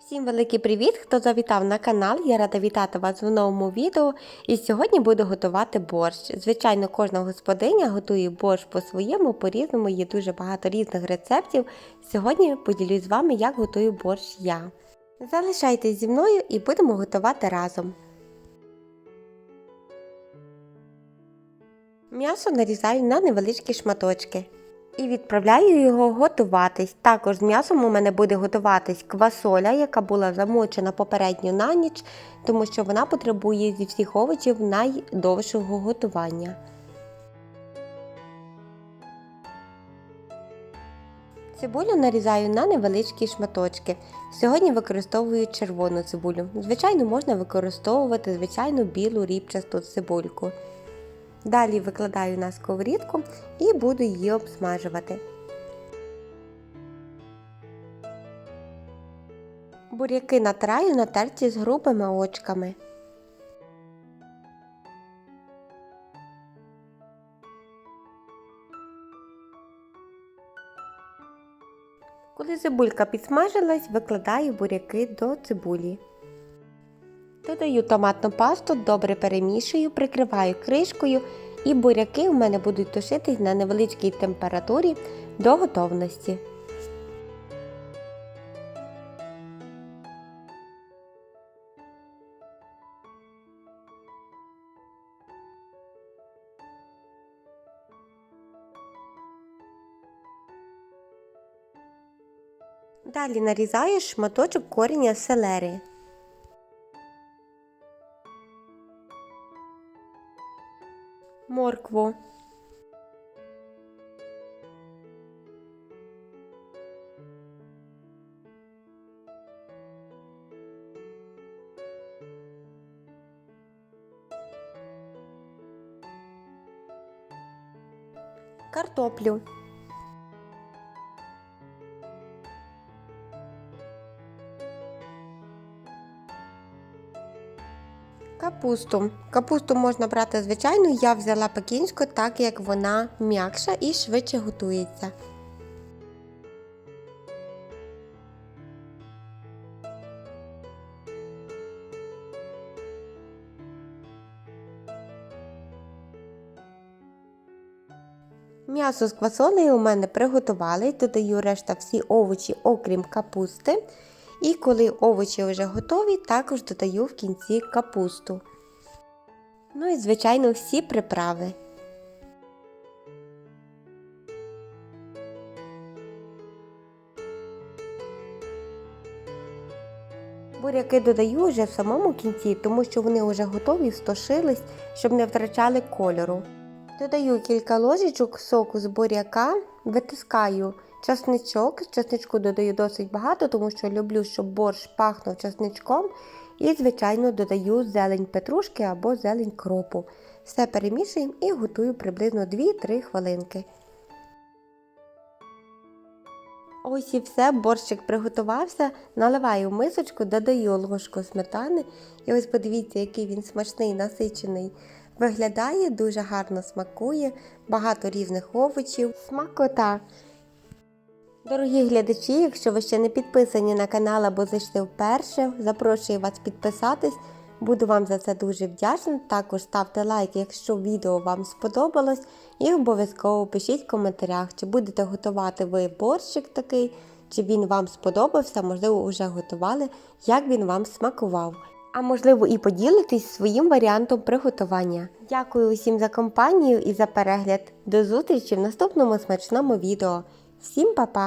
Всім великий привіт! Хто завітав на канал, я рада вітати вас в новому відео. І сьогодні буду готувати борщ. Звичайно, кожна господиня готує борщ по-своєму, по-різному, є дуже багато різних рецептів. Сьогодні поділюсь з вами, як готую борщ я. Залишайтесь зі мною і будемо готувати разом. М'ясо нарізаю на невеличкі шматочки. І відправляю його готуватись. Також з м'ясом у мене буде готуватись квасоля, яка була замочена попередньо на ніч, тому що вона потребує зі всіх овочів найдовшого готування. Цибулю нарізаю на невеличкі шматочки. Сьогодні використовую червону цибулю. Звичайно, можна використовувати звичайну білу рібчасту цибульку. Далі викладаю на сковорідку і буду її обсмажувати. Буряки натираю на терці з грубими очками. Коли цибулька підсмажилась, викладаю буряки до цибулі. Додаю томатну пасту, добре перемішую, прикриваю кришкою і буряки у мене будуть тушитись на невеличкій температурі до готовності. Далі нарізаю шматочок коріння селери. Моркву. Картоплю. Капусту. Капусту можна брати звичайну, я взяла пекінську, так як вона м'якша і швидше готується. М'ясо з квасолею у мене приготували, додаю решта всі овочі, окрім капусти. І коли овочі вже готові, також додаю в кінці капусту. Ну і, звичайно, всі приправи. Буряки додаю вже в самому кінці, тому що вони вже готові, стошились, щоб не втрачали кольору. Додаю кілька ложечок соку з буряка, витискаю часничок. Часничку додаю досить багато, тому що люблю, щоб борщ пахнув часничком. І, звичайно, додаю зелень петрушки або зелень кропу. Все перемішуємо і готую приблизно 2-3 хвилинки. Ось і все, борщик приготувався, наливаю мисочку, додаю ложку сметани. І ось подивіться, який він смачний, насичений. Виглядає, дуже гарно смакує, багато різних овочів, смакота. Дорогі глядачі, якщо ви ще не підписані на канал або зайшли вперше, запрошую вас підписатись. Буду вам за це дуже вдячна. Також ставте лайк, якщо відео вам сподобалось, і обов'язково пишіть в коментарях, чи будете готувати ви борщик такий, чи він вам сподобався, можливо, вже готували, як він вам смакував. А можливо, і поділитесь своїм варіантом приготування. Дякую усім за компанію і за перегляд. До зустрічі в наступному смачному відео. Всім па-па!